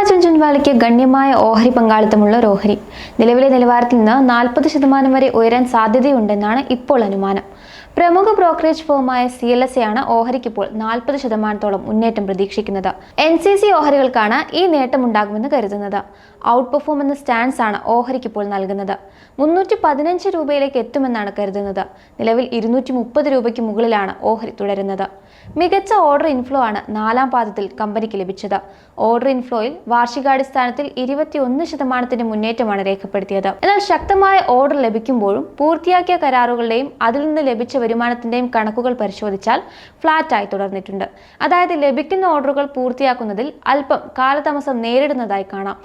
কাজ ചുഞ്ചുൻവാലയ്ക്ക് ഗണ്യമായ ഓഹരി പങ്കാളിത്തമുള്ള ഒരു ഓഹരി. നിലവിലെ നിലവാരത്തിൽ നിന്ന് നാൽപ്പത് ശതമാനം വരെ ഉയരാൻ സാധ്യതയുണ്ടെന്നാണ് ഇപ്പോൾ അനുമാനം. പ്രമുഖ ബ്രോക്കറേജ് ഫോമായ സി എൽ എസ് ആണ് ഓഹരിക്കിപ്പോൾ നാൽപ്പത് ശതമാനത്തോളം മുന്നേറ്റം പ്രതീക്ഷിക്കുന്നത്. എൻ സി സി ഓഹരികൾക്കാണ് ഈ നേട്ടമുണ്ടാകുമെന്ന് കരുതുന്നത്. ഔട്ട് പെർഫോം എന്ന സ്റ്റാൻസ് ആണ് ഓഹരിക്കിപ്പോൾ നൽകുന്നത്. മുന്നൂറ്റി പതിനഞ്ച് രൂപയിലേക്ക് എത്തുമെന്നാണ് കരുതുന്നത്. നിലവിൽ ഇരുന്നൂറ്റി മുപ്പത് രൂപയ്ക്ക് മുകളിലാണ് ഓഹരി തുടരുന്നത്. മികച്ച ഓർഡർ ഇൻഫ്ലോ ആണ് നാലാം പാദത്തിൽ കമ്പനിക്ക് ലഭിച്ചത്. ഓർഡർ ഇൻഫ്ലോയിൽ വാർഷികാടിസ്ഥാനത്തിൽ ഇരുപത്തിയൊന്ന് ശതമാനത്തിന്റെ മുന്നേറ്റമാണ് രേഖപ്പെടുത്തിയത്. എന്നാൽ ശക്തമായ ഓർഡർ ലഭിക്കുമ്പോഴും പൂർത്തിയാക്കിയ കരാറുകളുടെയും അതിൽ നിന്ന് ലഭിച്ച വരുമാനത്തിന്റെയും കണക്കുകൾ പരിശോധിച്ചാൽ ഫ്ലാറ്റായി തുടർന്നിട്ടുണ്ട്. അതായത് ലഭിക്കുന്ന ഓർഡറുകൾ പൂർത്തിയാക്കുന്നതിൽ അല്പം കാലതാമസം നേരിടുന്നതായി കാണാം.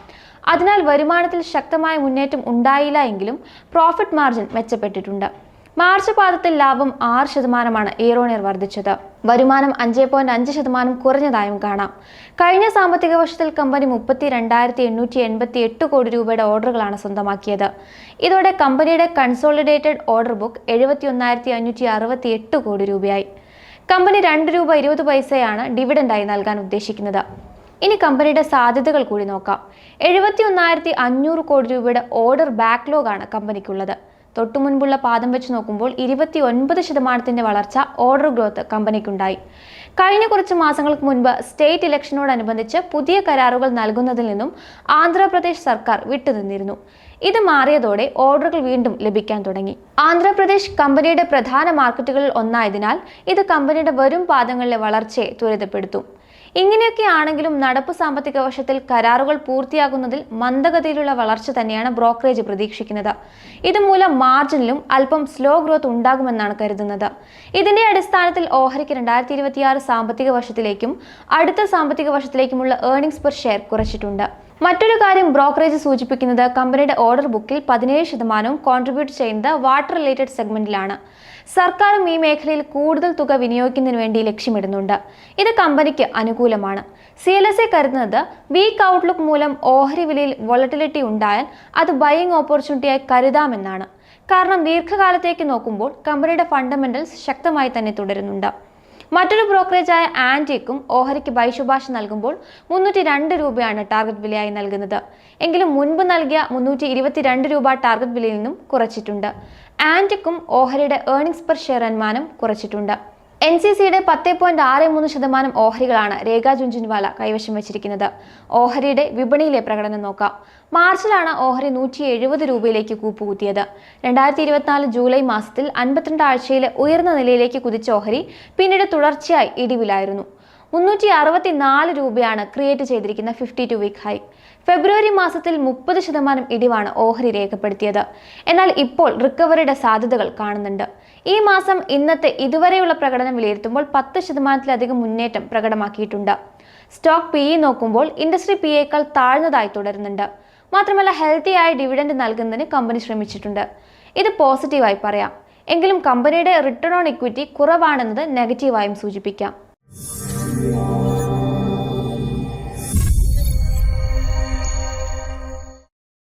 അതിനാൽ വരുമാനത്തിൽ ശക്തമായ മുന്നേറ്റം ഉണ്ടായില്ല എങ്കിലും പ്രോഫിറ്റ് മാർജിൻ മെച്ചപ്പെട്ടിട്ടുണ്ട്. മാർച്ച് പാദത്തിൽ ലാഭം ആറ് ശതമാനമാണ് ഇയറോണിയർ വർദ്ധിച്ചത്. വരുമാനം അഞ്ച് പോയിന്റ് അഞ്ച് ശതമാനം കുറഞ്ഞതായും കാണാം. കഴിഞ്ഞ സാമ്പത്തിക വർഷത്തിൽ കമ്പനി മുപ്പത്തി രണ്ടായിരത്തി എണ്ണൂറ്റി എൺപത്തി എട്ട് കോടി രൂപയുടെ ഓർഡറുകളാണ് സ്വന്തമാക്കിയത്. ഇതോടെ കമ്പനിയുടെ കൺസോളിഡേറ്റഡ് ഓർഡർ ബുക്ക് എഴുപത്തി ഒന്നായിരത്തി അഞ്ഞൂറ്റി അറുപത്തി എട്ട് കോടി രൂപയായി. കമ്പനി രണ്ട് രൂപ ഇരുപത് പൈസയാണ് ഡിവിഡൻഡായി നൽകാൻ ഉദ്ദേശിക്കുന്നത്. ഇനി കമ്പനിയുടെ സാധ്യതകൾ കൂടി നോക്കാം. എഴുപത്തി ഒന്നായിരത്തി അഞ്ഞൂറ് കോടി രൂപയുടെ ഓർഡർ ബാക്ക്ലോഗാണ് കമ്പനിക്കുള്ളത്. തൊട്ടു മുൻപുള്ള പാദം വെച്ച് നോക്കുമ്പോൾ ഇരുപത്തി ഒൻപത് ശതമാനത്തിന്റെ വളർച്ച ഓർഡർ ഗ്രോത്ത് കമ്പനിക്കുണ്ടായി. കഴിഞ്ഞ കുറച്ച് മാസങ്ങൾക്ക് മുൻപ് സ്റ്റേറ്റ് ഇലക്ഷനോടനുബന്ധിച്ച് പുതിയ കരാറുകൾ നൽകുന്നതിൽ നിന്നും ആന്ധ്രാപ്രദേശ് സർക്കാർ വിട്ടുനിന്നിരുന്നു. ഇത് മാറിയതോടെ ഓർഡറുകൾ വീണ്ടും ലഭിക്കാൻ തുടങ്ങി. ആന്ധ്രാപ്രദേശ് കമ്പനിയുടെ പ്രധാന മാർക്കറ്റുകളിൽ ഒന്നായതിനാൽ ഇത് കമ്പനിയുടെ വരും പാദങ്ങളിലെ വളർച്ചയെ ത്വരിതപ്പെടുത്തും. ഇങ്ങനെയൊക്കെ ആണെങ്കിലും നടപ്പ് സാമ്പത്തിക വർഷത്തിൽ കരാറുകൾ പൂർത്തിയാകുന്നതിൽ മന്ദഗതിയിലുള്ള വളർച്ച തന്നെയാണ് ബ്രോക്കറേജ് പ്രതീക്ഷിക്കുന്നത്. ഇതുമൂലം മാർജിനിലും അല്പം സ്ലോ ഗ്രോത്ത് ഉണ്ടാകുമെന്നാണ് കരുതുന്നത്. ഇതിന്റെ അടിസ്ഥാനത്തിൽ ഓഹരിക്ക് രണ്ടായിരത്തി ഇരുപത്തിയാറ് സാമ്പത്തിക വർഷത്തിലേക്കും അടുത്ത സാമ്പത്തിക വർഷത്തിലേക്കുമുള്ള ഏർണിംഗ്സ് പെർ ഷെയർ കുറച്ചിട്ടുണ്ട്. മറ്റൊരു കാര്യം ബ്രോക്കറേജ് സൂചിപ്പിക്കുന്നത് കമ്പനിയുടെ ഓർഡർ ബുക്കിൽ പതിനേഴ് ശതമാനവും കോൺട്രിബ്യൂട്ട് ചെയ്യുന്നത് വാട്ടർ റിലേറ്റഡ് സെഗ്മെന്റിലാണ് സർക്കാരും ഈ മേഖലയിൽ കൂടുതൽ തുക വിനിയോഗിക്കുന്നതിന് വേണ്ടി ലക്ഷ്യമിടുന്നുണ്ട്. ഇത് കമ്പനിക്ക് അനുകൂലമാണ്. സി എൽ എസ് എ കരുതുന്നത് വീക്ക് ഔട്ട്ലുക്ക് മൂലം ഓഹരി വിലയിൽ വോളറ്റിലിറ്റി ഉണ്ടായാൽ അത് ബൈയിങ് ഓപ്പർച്യൂണിറ്റിയായി കരുതാമെന്നാണ്. കാരണം ദീർഘകാലത്തേക്ക് നോക്കുമ്പോൾ കമ്പനിയുടെ ഫണ്ടമെന്റൽസ് ശക്തമായി തന്നെ തുടരുന്നുണ്ട്. മറ്റൊരു ബ്രോക്കറേജായ ആന്റിക്കും ഓഹരിക്ക് ബൈ ശുപാർശ നൽകുമ്പോൾ മുന്നൂറ്റി രണ്ട് രൂപയാണ് ടാർഗറ്റ് വിലയായി നൽകുന്നത്. എങ്കിലും മുൻപ് നൽകിയ മുന്നൂറ്റി ഇരുപത്തിരണ്ട് രൂപ ടാർഗറ്റ് വിലയിൽ നിന്നും കുറച്ചിട്ടുണ്ട്. ആന്റിക്കും ഓഹരിയുടെ ഏർണിംഗ്സ് പെർ ഷെയർ അനുമാനം കുറച്ചിട്ടുണ്ട്. എൻ സി സിയുടെ പത്ത് പോയിന്റ് ആറ് മൂന്ന് ശതമാനം ഓഹരികളാണ് രേഖ ജുഞ്ചുൻവാല കൈവശം വെച്ചിരിക്കുന്നത്. ഓഹരിയുടെ വിപണിയിലെ പ്രകടനം നോക്കാം. മാർച്ചിലാണ് ഓഹരി നൂറ്റി എഴുപത് രൂപയിലേക്ക് കൂപ്പുകുത്തിയത്. രണ്ടായിരത്തി ഇരുപത്തിനാല് ജൂലൈ മാസത്തിൽ അൻപത്തിരണ്ട് ആഴ്ചയിലെ ഉയർന്ന നിലയിലേക്ക് കുതിച്ച ഓഹരി പിന്നീട് തുടർച്ചയായി ഇടിവിലായിരുന്നു. മുന്നൂറ്റി അറുപത്തി നാല് രൂപയാണ് ക്രിയേറ്റ് ചെയ്തിരിക്കുന്ന fifty two week high February മാസത്തിൽ മുപ്പത് ശതമാനം ഇടിവാണ് ഓഹരി രേഖപ്പെടുത്തിയത്. എന്നാൽ ഇപ്പോൾ റിക്കവറിയുടെ സാധ്യതകൾ കാണുന്നുണ്ട്. ഈ മാസം ഇന്നത്തെ ഇതുവരെയുള്ള പ്രകടനം വിലയിരുത്തുമ്പോൾ പത്ത് ശതമാനത്തിലധികം മുന്നേറ്റം പ്രകടമാക്കിയിട്ടുണ്ട്. സ്റ്റോക്ക് പി ഇ നോക്കുമ്പോൾ ഇൻഡസ്ട്രി പി എക്കാൾ താഴ്ന്നതായി തുടരുന്നുണ്ട്. മാത്രമല്ല ഹെൽത്തിയായ ഡിവിഡൻഡ് നൽകുന്നതിന് കമ്പനി ശ്രമിച്ചിട്ടുണ്ട്. ഇത് പോസിറ്റീവായി പറയാം. എങ്കിലും കമ്പനിയുടെ റിട്ടേൺ ഓൺ ഇക്വിറ്റി കുറവാണെന്നത് നെഗറ്റീവായും സൂചിപ്പിക്കാം. Deus.